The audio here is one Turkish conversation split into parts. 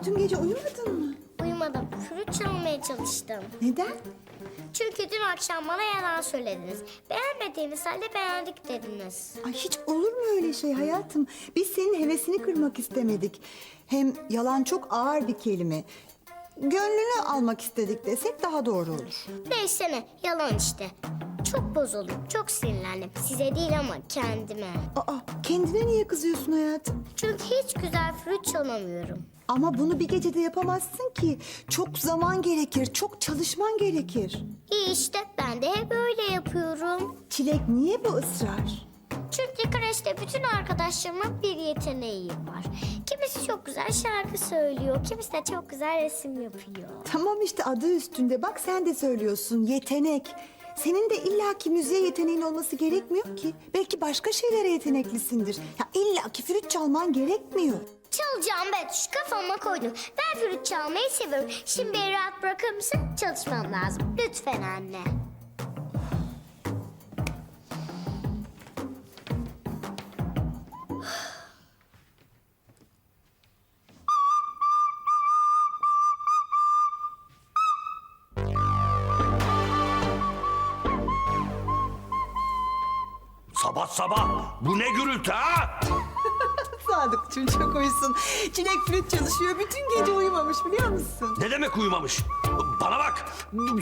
bütün gece uyumadın mı? Uyumadım. Flüt çalmaya çalıştım. Neden? Çünkü dün akşam bana yalan söylediniz. Beğenmediğiniz halde beğendik dediniz. Ay hiç olur mu öyle şey hayatım? Biz senin hevesini kırmak istemedik. Hem yalan çok ağır bir kelime. Gönlünü almak istedik desek daha doğru olur. Neyse ne, yalan işte. Çok bozuldum, çok sinirlendim. Size değil ama kendime. Aa, kendine niye kızıyorsun hayatım? Çünkü hiç güzel flüt çalamıyorum. Ama bunu bir gecede yapamazsın ki. Çok zaman gerekir, çok çalışman gerekir. İyi işte, ben de hep öyle yapıyorum. Çilek niye bu ısrar? Çünkü kreşte bütün arkadaşlarımın bir yeteneği var. Kimisi çok güzel şarkı söylüyor, kimisi de çok güzel resim yapıyor. Tamam işte adı üstünde. Bak sen de söylüyorsun yetenek. Senin de illaki müziğe yeteneğin olması gerekmiyor ki. Belki başka şeylere yeteneklisindir. Ya illaki flüt çalman gerekmiyor. Çalacağım Betüş, kafama koydum. Ben flüt çalmayı seviyorum. Şimdi beni rahat bırakır mısın? Çalışmam lazım. Lütfen anne. Sabah sabah bu ne gürültü ha? Sadıkçım çok uysun. Çilek flüt çalışıyor. Bütün gece uyumamış biliyor musun? Ne demek uyumamış? Bana bak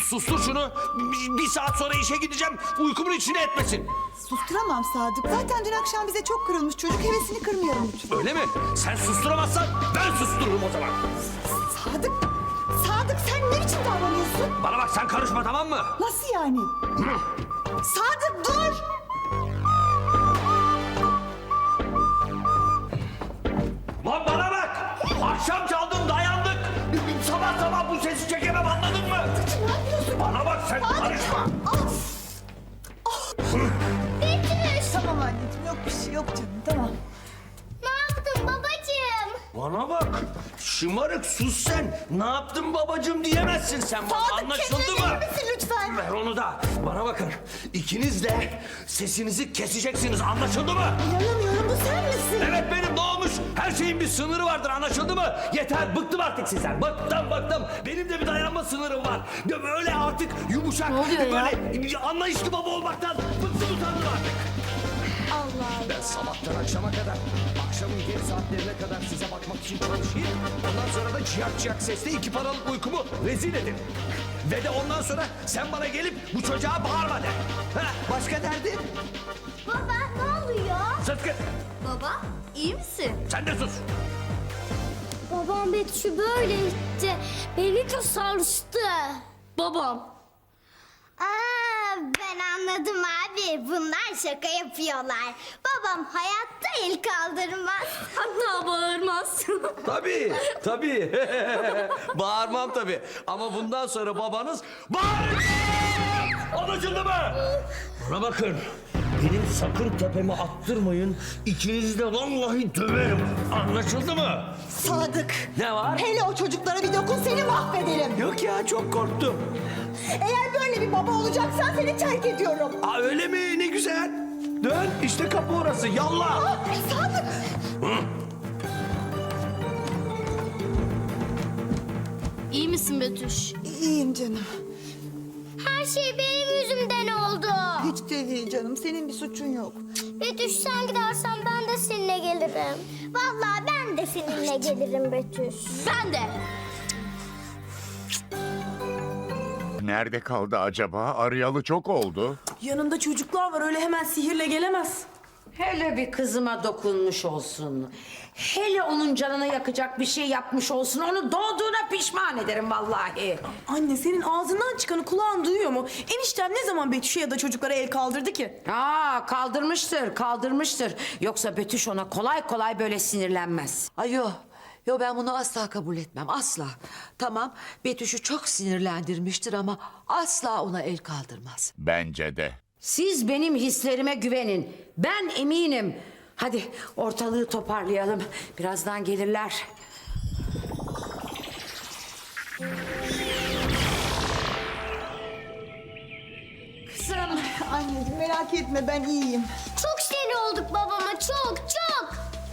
sustur şunu. Bir, bir saat sonra işe gideceğim. Uykumun içine etmesin. Susturamam Sadık. Zaten dün akşam bize çok kırılmış çocuk. Hevesini kırmayalım lütfen. Öyle mi? Sen susturamazsan ben sustururum o zaman. Sadık, Sadık sen ne biçim davranıyorsun? Bana bak sen karışma tamam mı? Nasıl yani? Sadık dur! Sesi çekemem anladın mı? Ne yapıyorsun? Bana bak sen karışma. Of! Betüş, Tamam anneciğim yok bir şey yok canım tamam. ne yaptın babacığım? Bana bak. Şımarık sus sen. Ne yaptın babacığım diyemezsin sen bana. Sadık Anlaşıldı kendine mı? gelir misin lütfen? Ver onu da. Bana bakın. İkiniz de sesinizi keseceksiniz. Anlaşıldı mı? İnanamıyorum bu sen misin? Evet benim ne olmuş? Her şeyin bir sınırı vardır anlaşıldı mı? Yeter bıktım artık sizden. Bıktım bıktım. Benim de bir dayanma sınırım var. Ya Böyle artık yumuşak. böyle anlayışlı baba olmaktan bıktım utandım artık. Ben sabahtan akşama kadar, akşamın geri saatlerine kadar size bakmak için çalışayım. Ondan sonra da ciyak ciyak sesle iki paralık uykumu rezil edin. Ve de ondan sonra sen bana gelip bu çocuğa bağırma de. Ha, başka derdin? Baba, ne oluyor? Sıtkı Baba, iyi misin? sen de sus. Babam Betüş'ü böyle itti. Beni de sarstı. Babam. Ben anladım abi. Bunlar şaka yapıyorlar. Babam hayatta el kaldırmaz. Hatta bağırmaz. Tabii, tabii. Bağırmam tabii. Ama bundan sonra babanız bağıracak. Anlaşıldı mı? Bana bakın. Benim sakın tepeme attırmayın. İkinizi de vallahi döverim. Anlaşıldı mı? Sadık. Ne var? Hele o çocuklara bir dokun seni mahvederim. Yok ya çok korktum. Eğer böyle bir baba olacaksan seni terk ediyorum. Aa, öyle mi? Ne güzel. Dön işte kapı orası. Yallah. Aa, Sadık. iyi misin Betüş? İyiyim canım. Her şey benim yüzümden oldu. Hiç de değil canım. Senin bir suçun yok. Betüş sen gidersen ben de seninle gelirim. Vallahi ben de seninle gelirim Betüş. Ben de. Nerede kaldı acaba? Arayalı çok oldu. Yanında çocuklar var öyle hemen sihirle gelemez. Hele bir kızıma dokunmuş olsun. Hele onun canına yakacak bir şey yapmış olsun. Onu doğduğuna pişman ederim vallahi. Anne senin ağzından çıkanı kulağın duyuyor mu? Eniştem ne zaman Betüş'e ya da çocuklara el kaldırdı ki? Aa kaldırmıştır, kaldırmıştır. Yoksa Betüş ona kolay kolay böyle sinirlenmez. Ay yo. Yo ben bunu asla kabul etmem asla. Tamam Betüş'ü çok sinirlendirmiştir ama asla ona el kaldırmaz. Bence de. Siz benim hislerime güvenin. Ben eminim. Hadi ortalığı toparlayalım. Birazdan gelirler. Kızım. Anneciğim merak etme ben iyiyim. Çok sinir olduk babama çok çok.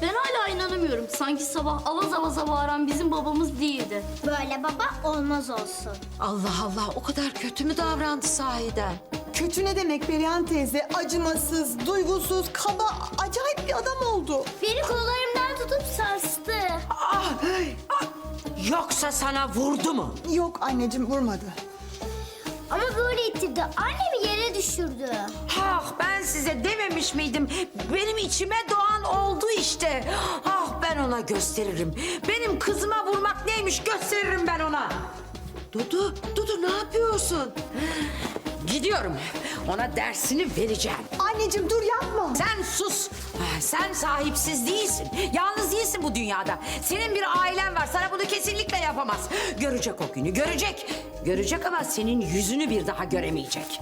Ben hala inanamıyorum. Sanki sabah avaz avaza bağıran bizim babamız değildi. Böyle baba olmaz olsun. Allah Allah o kadar kötü mü davrandı sahiden? Kötü ne demek Perihan teyze? Acımasız, duygusuz, kaba, acayip bir adam oldu. Beni kollarımdan tutup sarstı. Ah, ah, Yoksa sana vurdu mu? Yok anneciğim vurmadı. Ama böyle ittirdi. Annemi yere düşürdü. Ah ben size dememiş miydim? Benim içime doğan oldu işte. Ah ben ona gösteririm. Benim kızıma vurmak neymiş gösteririm ben ona. Dudu, Dudu ne yapıyorsun? Gidiyorum. Ona dersini vereceğim. Anneciğim dur yapma. Sen sus. Ah, Sen sahipsiz değilsin. Yalnız değilsin bu dünyada. Senin bir ailen var. Sana bunu kesinlikle yapamaz. Görecek o günü, görecek. Görecek ama senin yüzünü bir daha göremeyecek.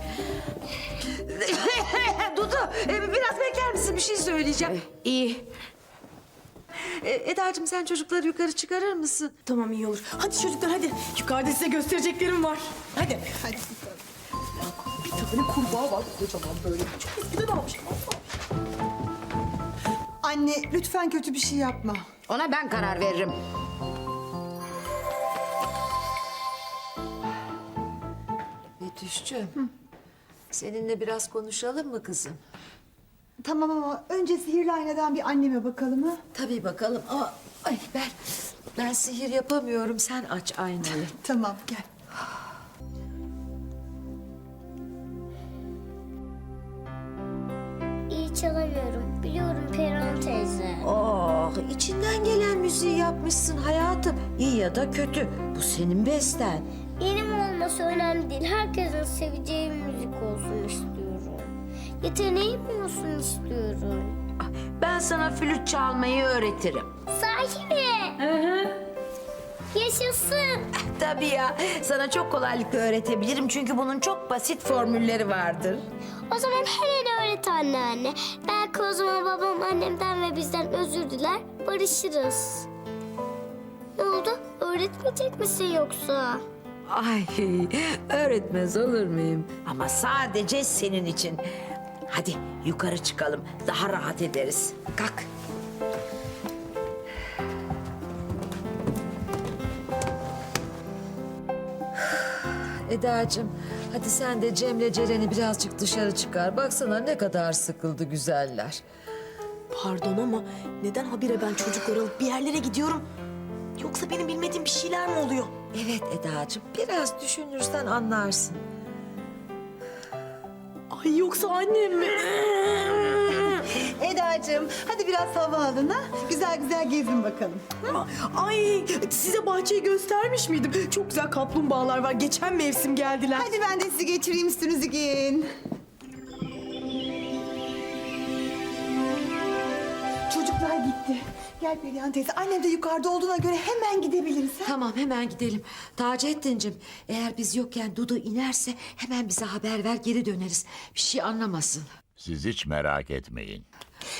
Dudu, e, biraz bekler misin? Bir şey söyleyeceğim. İyi. E, Eda'cığım sen çocukları yukarı çıkarır mısın? Tamam iyi olur. Hadi çocuklar hadi. Yukarıda size göstereceklerim var. Hadi. Hadi. Bir tane kurbağa var kocaman böyle. Çok eskiden almışım. Anne lütfen kötü bir şey yapma. Ona ben karar veririm. Betüş'cüğüm, seninle biraz konuşalım mı kızım? Tamam ama önce sihirli aynadan bir anneme bakalım ha. Tabii bakalım ama ay ben ben sihir yapamıyorum. Sen aç aynayı. Tamam gel. Çalamıyorum. Biliyorum Perihan teyze. Oh, içinden gelen müziği yapmışsın hayatım. İyi ya da kötü. Bu senin besten. Benim olması önemli değil. Herkesin seveceği bir müzik olsun istiyorum. Yeteneğim olsun istiyorum. Ah, Ben sana flüt çalmayı öğretirim. Sahi mi? Yaşasın. Tabii ya. Sana çok kolaylıkla öğretebilirim çünkü bunun çok basit formülleri vardır. O zaman hemen öğret anneanne. Belki o zaman babam annemden ve bizden özür diler, barışırız. Ne oldu? Öğretmeyecek misin yoksa? Ay, öğretmez olur muyum? Ama sadece senin için. Hadi yukarı çıkalım. Daha rahat ederiz. Kalk. Eda'cığım, hadi sen de Cem'le Ceren'i birazcık dışarı çıkar. Baksana ne kadar sıkıldı güzeller. Pardon ama neden habire ben çocukları alıp bir yerlere gidiyorum? Yoksa benim bilmediğim bir şeyler mi oluyor? Evet Eda'cığım, biraz düşünürsen anlarsın. Ay yoksa annem mi? Eda'cığım hadi biraz hava alın ha. Güzel güzel gezin bakalım. Ay size bahçeyi göstermiş miydim? Çok güzel kaplumbağalar var. Geçen mevsim geldiler. Hadi ben de sizi geçireyim üstünüzü giyin. Çocuklar gitti. Gel Perihan teyze. Annem de yukarıda olduğuna göre hemen gidebiliriz. ha? Tamam hemen gidelim. Taceddin'cim eğer biz yokken Dudu inerse hemen bize haber ver geri döneriz. Bir şey anlamasın. Siz hiç merak etmeyin.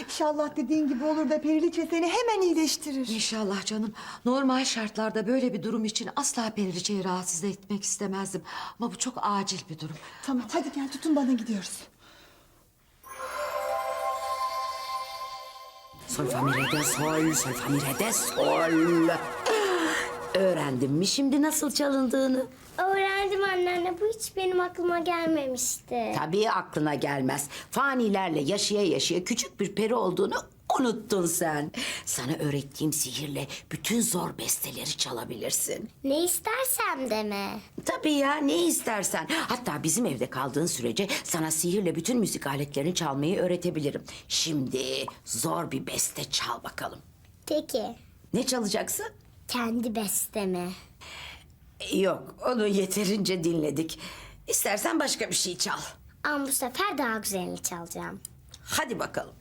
İnşallah dediğin gibi olur da Periliçe seni hemen iyileştirir. İnşallah canım. Normal şartlarda böyle bir durum için asla Periliçe'yi rahatsız etmek istemezdim. Ama bu çok acil bir durum. Tamam hadi gel tutun bana gidiyoruz. Sol fa mi re de sol, sol fa mi re de sol. Öğrendin mi şimdi nasıl çalındığını? Öğrendim anneanne. Bu hiç benim aklıma gelmemişti. Tabii aklına gelmez. Fanilerle yaşaya yaşaya küçük bir peri olduğunu unuttun sen. Sana öğrettiğim sihirle bütün zor besteleri çalabilirsin. Ne istersem deme. Tabii ya ne istersen. Hatta bizim evde kaldığın sürece sana sihirle bütün müzik aletlerini çalmayı öğretebilirim. Şimdi zor bir beste çal bakalım. Peki. Ne çalacaksın? Kendi bestemi. Yok onu yeterince dinledik. İstersen başka bir şey çal. Ama bu sefer daha güzelini çalacağım. Hadi bakalım.